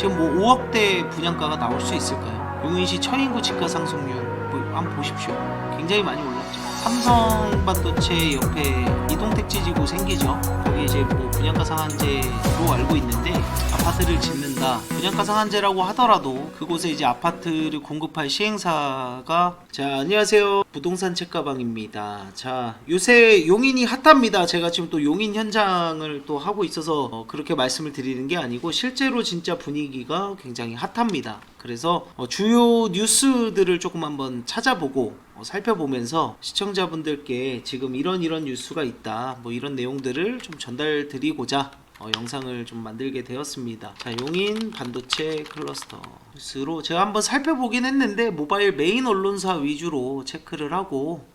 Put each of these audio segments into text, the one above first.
지금 뭐 5억대 분양가가 나올 수 있을까요? 용인시 처인구 집가 상승률 뭐 한번 보십시오. 굉장히 많이 올랐죠. 삼성 반도체 옆에 이동택지 지구 생기죠. 거기 이제 뭐 분양가 상한제로 알고 있는데 아파트를 짓는다. 분양가 상한제라고 하더라도 그곳에 이제 아파트를 공급할 시행사가 자 안녕하세요 부동산 책가방입니다. 자 요새 용인이 핫합니다. 제가 지금 또 용인 현장을 또 하고 있어서 어, 그렇게 말씀을 드리는 게 아니고 실제로 진짜 분위기가 굉장히 핫합니다. 그래서 어, 주요 뉴스들을 조금 한번 찾아보고 어, 살펴보면서 시청자분들께 지금 이런 이런 뉴스가 있다 뭐 이런 내용들을 좀 전달 드리고자 어, 영상을 좀 만들게 되었습니다. 자, 용인 반도체 클러스터 뉴스로 제가 한번 살펴보긴 했는데 모바일 메인 언론사 위주로 체크를 하고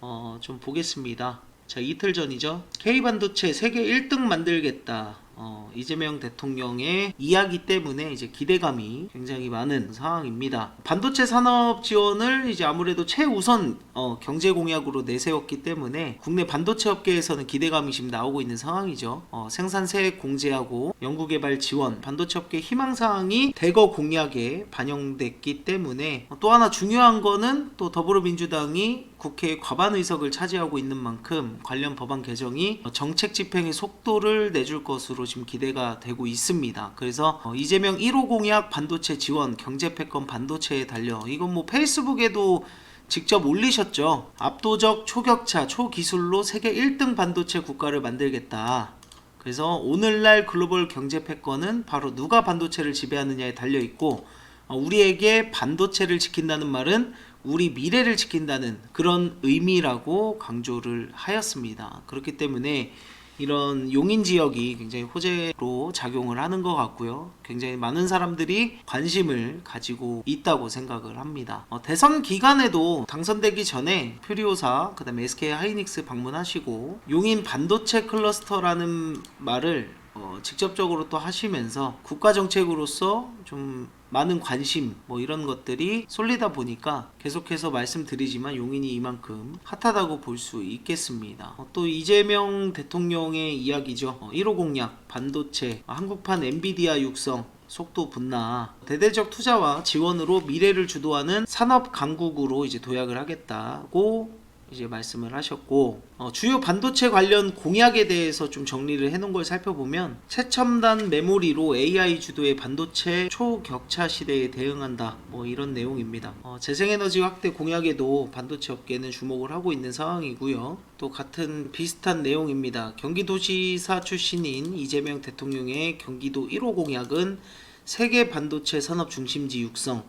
어, 좀 보겠습니다. 자, 이틀 전이죠. K반도체 세계 1등 만들겠다. 어, 이재명 대통령의 이야기 때문에 이제 기대감이 굉장히 많은 상황입니다. 반도체 산업 지원을 이제 아무래도 최우선 어, 경제 공약으로 내세웠기 때문에 국내 반도체 업계에서는 기대감이 지금 나오고 있는 상황이죠. 어, 생산세 공제하고 연구개발 지원, 반도체 업계 희망 사항이 대거 공약에 반영됐기 때문에 또 하나 중요한 거는 또 더불어민주당이 국회 과반 의석을 차지하고 있는 만큼 관련 법안 개정이 정책 집행의 속도를 내줄 것으로 지금 기대가 되고 있습니다. 그래서 어, 이재명 1호 공약 반도체 지원 경제 패권 반도체에 달려 이건 뭐 페이스북에도 직접 올리셨죠. 압도적 초격차 초기술로 세계 1등 반도체 국가를 만들겠다. 그래서 오늘날 글로벌 경제 패권은 바로 누가 반도체를 지배하느냐에 달려 있고 어, 우리에게 반도체를 지킨다는 말은 우리 미래를 지킨다는 그런 의미라고 강조를 하였습니다. 그렇기 때문에 이런 용인 지역이 굉장히 호재로 작용을 하는 것 같고요. 굉장히 많은 사람들이 관심을 가지고 있다고 생각을 합니다. 어, 대선 기간에도 당선되기 전에 퓨리오사, 그 다음에 SK 하이닉스 방문하시고 용인 반도체 클러스터라는 말을 어, 직접적으로 또 하시면서 국가 정책으로서 좀 많은 관심 뭐 이런 것들이 쏠리다 보니까 계속해서 말씀드리지만 용인이 이만큼 핫하다고 볼 수 있겠습니다. 어, 또 이재명 대통령의 이야기죠. 어, 1호 공약 반도체 어, 한국판 엔비디아 육성 속도 분나 대대적 투자와 지원으로 미래를 주도하는 산업 강국으로 이제 도약을 하겠다고 이제 말씀을 하셨고 어, 주요 반도체 관련 공약에 대해서 좀 정리를 해놓은 걸 살펴보면 최첨단 메모리로 AI 주도의 반도체 초격차 시대에 대응한다 뭐 이런 내용입니다. 어, 재생에너지 확대 공약에도 반도체 업계는 주목을 하고 있는 상황이고요. 또 같은 비슷한 내용입니다. 경기도지사 출신인 이재명 대통령의 경기도 1호 공약은 세계 반도체 산업 중심지 육성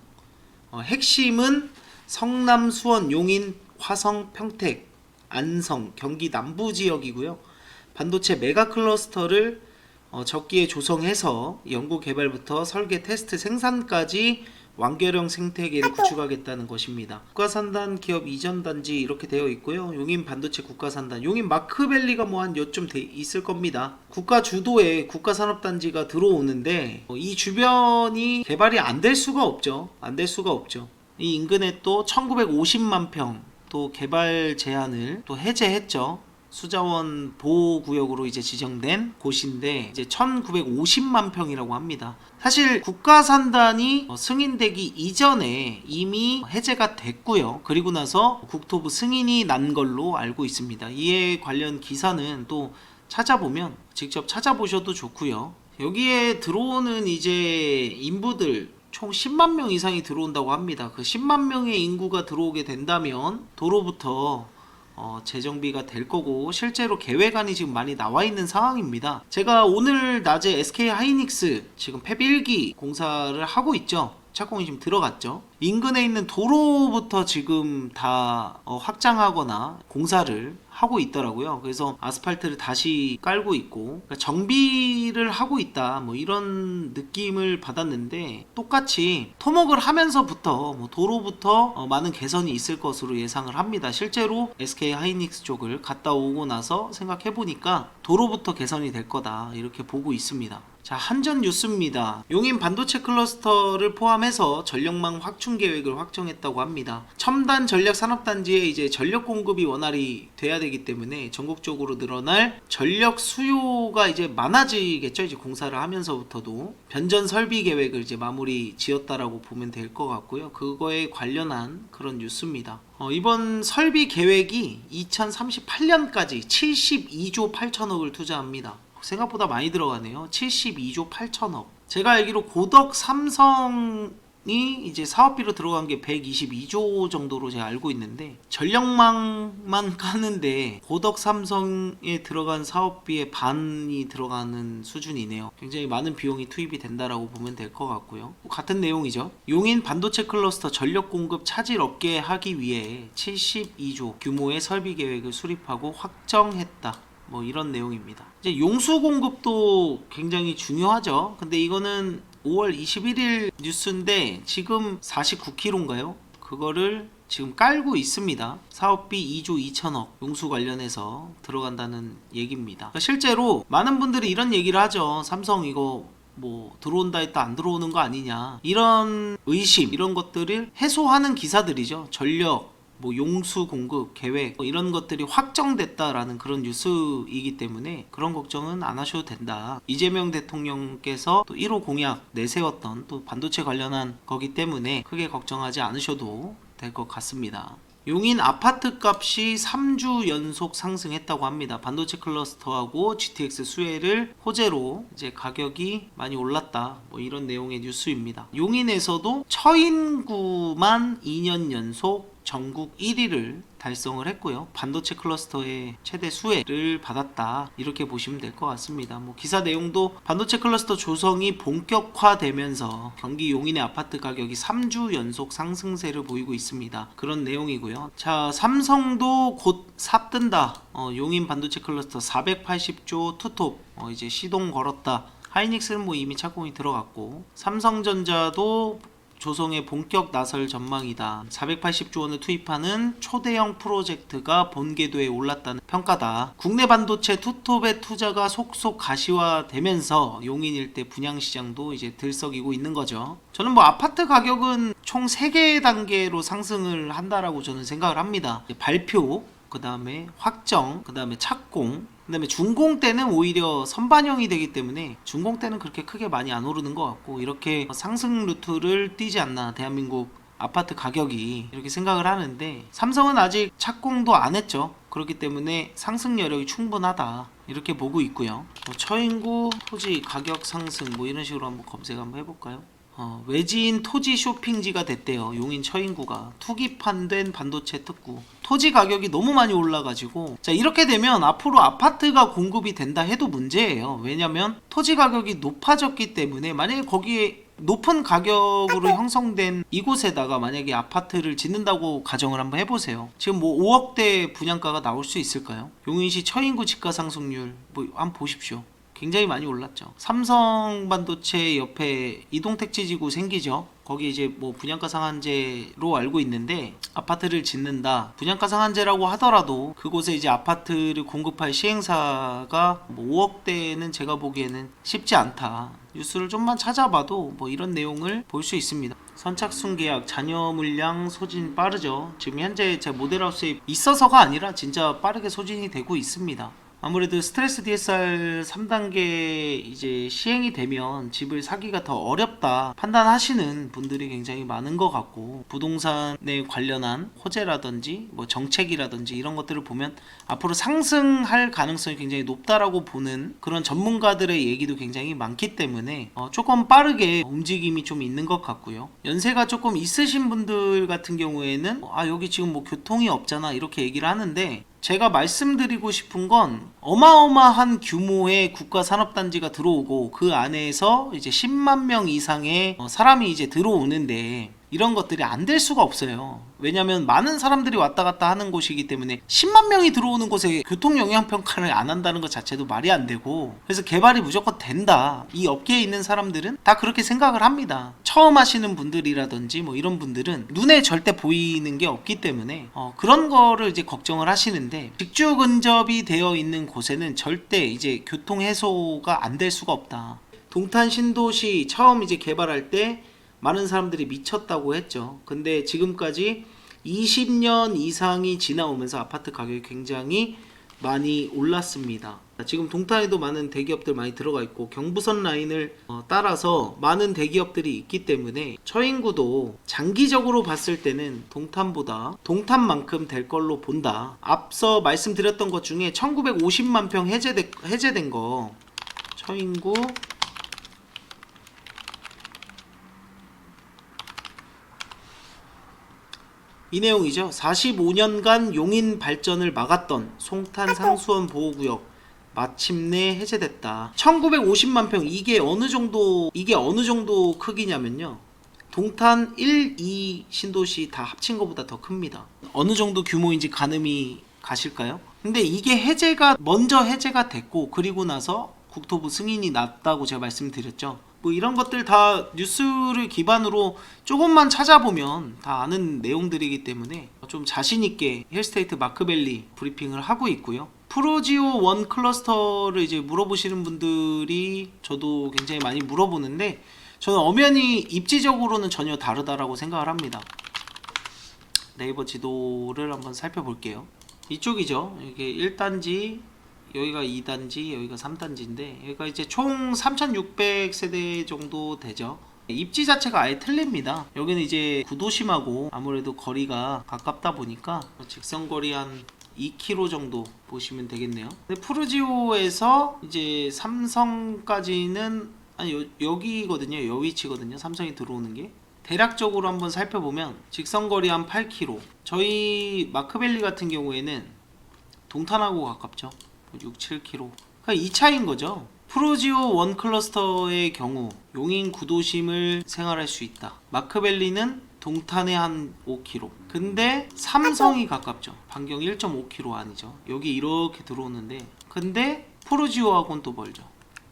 어, 핵심은 성남, 수원, 용인, 화성, 평택, 안성, 경기 남부 지역이고요. 반도체 메가 클러스터를 어, 적기에 조성해서 연구 개발부터 설계, 테스트, 생산까지 완결형 생태계를 구축하겠다는 것입니다. 국가산단 기업 이전 단지 이렇게 되어 있고요. 용인 반도체 국가산단, 용인 마크밸리가 뭐 한 요쯤 돼 있을 겁니다. 국가 주도의 국가산업단지가 들어오는데 어, 이 주변이 개발이 안 될 수가 없죠. 안 될 수가 없죠. 이 인근에 또 1950만 평 또 개발 제한을 또 해제했죠. 수자원 보호 구역으로 이제 지정된 곳인데 이제 1950만 평이라고 합니다. 사실 국가산단이 어, 승인되기 이전에 이미 해제가 됐고요. 그리고 나서 국토부 승인이 난 걸로 알고 있습니다. 이에 관련 기사는 또 찾아보면 직접 찾아보셔도 좋고요. 여기에 들어오는 이제 인부들 총 10만 명 이상이 들어온다고 합니다. 그 10만 명의 인구가 들어오게 된다면 도로부터 어, 재정비가 될 거고 실제로 계획안이 지금 많이 나와 있는 상황입니다. 제가 오늘 낮에 SK 하이닉스 지금 팹 1기 공사를 하고 있죠. 착공이 지금 들어갔죠. 인근에 있는 도로부터 지금 다 어, 확장하거나 공사를 하고 있더라고요. 그래서 아스팔트를 다시 깔고 있고 그러니까 정비를 하고 있다. 뭐 이런 느낌을 받았는데 똑같이 토목을 하면서부터 뭐 도로부터 어, 많은 개선이 있을 것으로 예상을 합니다. 실제로 SK 하이닉스 쪽을 갔다 오고 나서 생각해 보니까 도로부터 개선이 될 거다 이렇게 보고 있습니다. 자, 한전 뉴스입니다. 용인 반도체 클러스터를 포함해서 전력망 확충 계획을 확정했다고 합니다. 첨단 전략 산업단지에 이제 전력 공급이 원활히 돼야 되기 때문에 전국적으로 늘어날 전력 수요가 이제 많아지겠죠. 이제 공사를 하면서부터도 변전 설비 계획을 이제 마무리 지었다라고 보면 될 것 같고요. 그거에 관련한 그런 뉴스입니다. 어, 이번 설비 계획이 2038년까지 72조 8천억을 투자합니다. 생각보다 많이 들어가네요. 72조 8천억. 제가 알기로 고덕 삼성이 이제 사업비로 들어간 게 122조 정도로 제가 알고 있는데 전력망만 까는데 고덕 삼성에 들어간 사업비의 반이 들어가는 수준이네요. 굉장히 많은 비용이 투입이 된다라고 보면 될 것 같고요. 같은 내용이죠. 용인 반도체 클러스터 전력 공급 차질 없게 하기 위해 72조 규모의 설비 계획을 수립하고 확정했다. 뭐 이런 내용입니다. 이제 용수 공급도 굉장히 중요하죠. 근데 이거는 5월 21일 뉴스인데 지금 49kg인가요? 그거를 지금 깔고 있습니다. 사업비 2조 2천억 용수 관련해서 들어간다는 얘기입니다. 그러니까 실제로 많은 분들이 이런 얘기를 하죠. 삼성 이거 뭐 들어온다 했다 안 들어오는 거 아니냐 이런 의심 이런 것들을 해소하는 기사들이죠. 전력 뭐 용수 공급 계획 뭐 이런 것들이 확정됐다라는 그런 뉴스이기 때문에 그런 걱정은 안 하셔도 된다. 이재명 대통령께서 또 1호 공약 내세웠던 또 반도체 관련한 거기 때문에 크게 걱정하지 않으셔도 될 것 같습니다. 용인 아파트 값이 3주 연속 상승했다고 합니다. 반도체 클러스터하고 GTX 수혜를 호재로 이제 가격이 많이 올랐다. 뭐 이런 내용의 뉴스입니다. 용인에서도 처인구만 2년 연속 전국 1위를 달성을 했고요. 반도체 클러스터의 최대 수혜를 받았다. 이렇게 보시면 될 것 같습니다. 뭐 기사 내용도 반도체 클러스터 조성이 본격화되면서 경기 용인의 아파트 가격이 3주 연속 상승세를 보이고 있습니다. 그런 내용이고요. 자, 삼성도 곧 삽뜬다. 어, 용인 반도체 클러스터 480조 투톱 어, 이제 시동 걸었다. 하이닉스는 뭐 이미 착공이 들어갔고 삼성전자도 조성에 본격 나설 전망이다. 480조 원을 투입하는 초대형 프로젝트가 본궤도에 올랐다는 평가다. 국내 반도체 투톱의 투자가 속속 가시화되면서 용인 일대 분양 시장도 이제 들썩이고 있는 거죠. 저는 뭐 아파트 가격은 총 3개 단계로 상승을 한다라고 저는 생각을 합니다. 발표, 그 다음에 확정, 그 다음에 착공, 그 다음에 준공 때는 오히려 선반영이 되기 때문에 준공 때는 그렇게 크게 많이 안 오르는 것 같고 이렇게 상승 루트를 띄지 않나 대한민국 아파트 가격이 이렇게 생각을 하는데 삼성은 아직 착공도 안 했죠. 그렇기 때문에 상승 여력이 충분하다. 이렇게 보고 있고요. 뭐 처인구 토지 가격 상승 뭐 이런 식으로 한번 검색 한번 해볼까요? 어, 외지인 토지 쇼핑지가 됐대요. 용인 처인구가 투기판된 반도체 특구. 토지 가격이 너무 많이 올라가지고 자 이렇게 되면 앞으로 아파트가 공급이 된다 해도 문제예요. 왜냐면 토지 가격이 높아졌기 때문에 만약에 거기에 높은 가격으로 형성된 이곳에다가 만약에 아파트를 짓는다고 가정을 한번 해보세요. 지금 뭐 5억대 분양가가 나올 수 있을까요? 용인시 처인구 집가 상승률 뭐 한번 보십시오. 굉장히 많이 올랐죠. 삼성 반도체 옆에 이동택지지구 생기죠. 거기 이제 뭐 분양가 상한제로 알고 있는데 아파트를 짓는다. 분양가 상한제라고 하더라도 그곳에 이제 아파트를 공급할 시행사가 뭐 5억대는 제가 보기에는 쉽지 않다. 뉴스를 좀만 찾아봐도 뭐 이런 내용을 볼 수 있습니다. 선착순 계약 잔여 물량 소진 빠르죠. 지금 현재 제 모델하우스에 있어서가 아니라 진짜 빠르게 소진이 되고 있습니다. 아무래도 스트레스 DSR 3단계 이제 시행이 되면 집을 사기가 더 어렵다 판단하시는 분들이 굉장히 많은 것 같고 부동산에 관련한 호재라든지 뭐 정책이라든지 이런 것들을 보면 앞으로 상승할 가능성이 굉장히 높다라고 보는 그런 전문가들의 얘기도 굉장히 많기 때문에 어, 조금 빠르게 움직임이 좀 있는 것 같고요. 연세가 조금 있으신 분들 같은 경우에는 아 여기 지금 뭐 교통이 없잖아 이렇게 얘기를 하는데 제가 말씀드리고 싶은 건 어마어마한 규모의 국가 산업단지가 들어오고 그 안에서 이제 10만 명 이상의 어, 사람이 이제 들어오는데 이런 것들이 안 될 수가 없어요. 왜냐하면 많은 사람들이 왔다 갔다 하는 곳이기 때문에 10만 명이 들어오는 곳에 교통 영향 평가를 안 한다는 것 자체도 말이 안 되고 그래서 개발이 무조건 된다. 이 업계에 있는 사람들은 다 그렇게 생각을 합니다. 처음 하시는 분들이라든지 뭐 이런 분들은 눈에 절대 보이는 게 없기 때문에 어, 그런 거를 이제 걱정을 하시는데 직주 근접이 되어 있는 곳에는 절대 이제 교통 해소가 안 될 수가 없다. 동탄 신도시 처음 이제 개발할 때 많은 사람들이 미쳤다고 했죠. 근데 지금까지 20년 이상이 지나오면서 아파트 가격이 굉장히 많이 올랐습니다. 지금 동탄에도 많은 대기업들 많이 들어가 있고 경부선 라인을 어, 따라서 많은 대기업들이 있기 때문에 처인구도 장기적으로 봤을 때는 동탄보다 동탄만큼 될 걸로 본다. 앞서 말씀드렸던 것 중에 1950만 평 해제된 거 처인구 이 내용이죠. 45년간 용인 발전을 막았던 송탄 상수원 보호구역 마침내 해제됐다. 1950만 평 이게 어느 정도 이게 어느 정도 크기냐면요. 동탄 1, 2 신도시 다 합친 것보다 더 큽니다. 어느 정도 규모인지 가늠이 가실까요? 근데 이게 해제가 먼저 해제가 됐고 그리고 나서 국토부 승인이 났다고 제가 말씀드렸죠. 뭐 이런 것들 다 뉴스를 기반으로 조금만 찾아보면 다 아는 내용들이기 때문에 좀 자신 있게 힐스테이트 마크밸리 브리핑을 하고 있고요. 프로지오 원 클러스터를 이제 물어보시는 분들이 저도 굉장히 많이 물어보는데 저는 엄연히 입지적으로는 전혀 다르다라고 생각을 합니다. 네이버 지도를 한번 살펴볼게요. 이쪽이죠. 이게 1단지, 여기가 2단지, 여기가 3단지인데 여기가 이제 총 3,600세대 정도 되죠. 입지 자체가 아예 틀립니다. 여기는 이제 구도심하고 아무래도 거리가 가깝다 보니까 직선 거리 한 2km 정도 보시면 되겠네요. 근데 푸르지오에서 이제 삼성까지는 아니 여, 여기거든요. 여 위치거든요. 삼성이 들어오는 게. 대략적으로 한번 살펴보면 직선거리 한 8km. 저희 마크밸리 같은 경우에는 동탄하고 가깝죠. 6, 7km. 그러니까 이 차이인 거죠. 프로지오 원 클러스터의 경우 용인 구도심을 생활할 수 있다. 마크밸리는 동탄에 한 5km. 근데 삼성이 가깝죠. 반경 1.5km 아니죠. 여기 이렇게 들어오는데 근데 프로지오하고는 또 멀죠.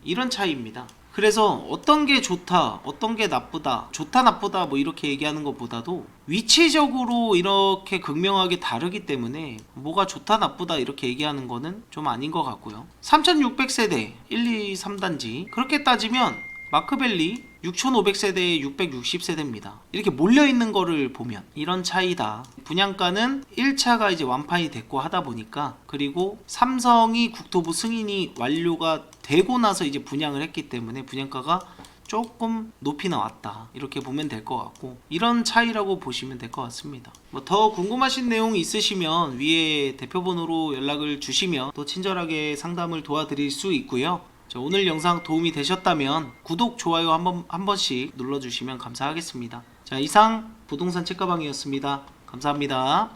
이런 차이입니다. 그래서 어떤 게 좋다, 어떤 게 나쁘다, 좋다, 나쁘다 뭐 이렇게 얘기하는 것보다도 위치적으로 이렇게 극명하게 다르기 때문에 뭐가 좋다, 나쁘다 이렇게 얘기하는 거는 좀 아닌 것 같고요. 3600세대 1, 2, 3단지 그렇게 따지면 마크밸리 6500세대에 660세대입니다. 이렇게 몰려 있는 거를 보면 이런 차이다. 분양가는 1차가 이제 완판이 됐고 하다 보니까 그리고 삼성이 국토부 승인이 완료가 되고 나서 이제 분양을 했기 때문에 분양가가 조금 높이 나왔다 이렇게 보면 될 것 같고 이런 차이라고 보시면 될 것 같습니다 뭐 더 궁금하신 내용 있으시면 위에 대표번호로 연락을 주시면 또 친절하게 상담을 도와드릴 수 있고요 자, 오늘 영상 도움이 되셨다면 구독 좋아요 한번 한 번씩 눌러주시면 감사하겠습니다. 자 이상 부동산 책가방이었습니다. 감사합니다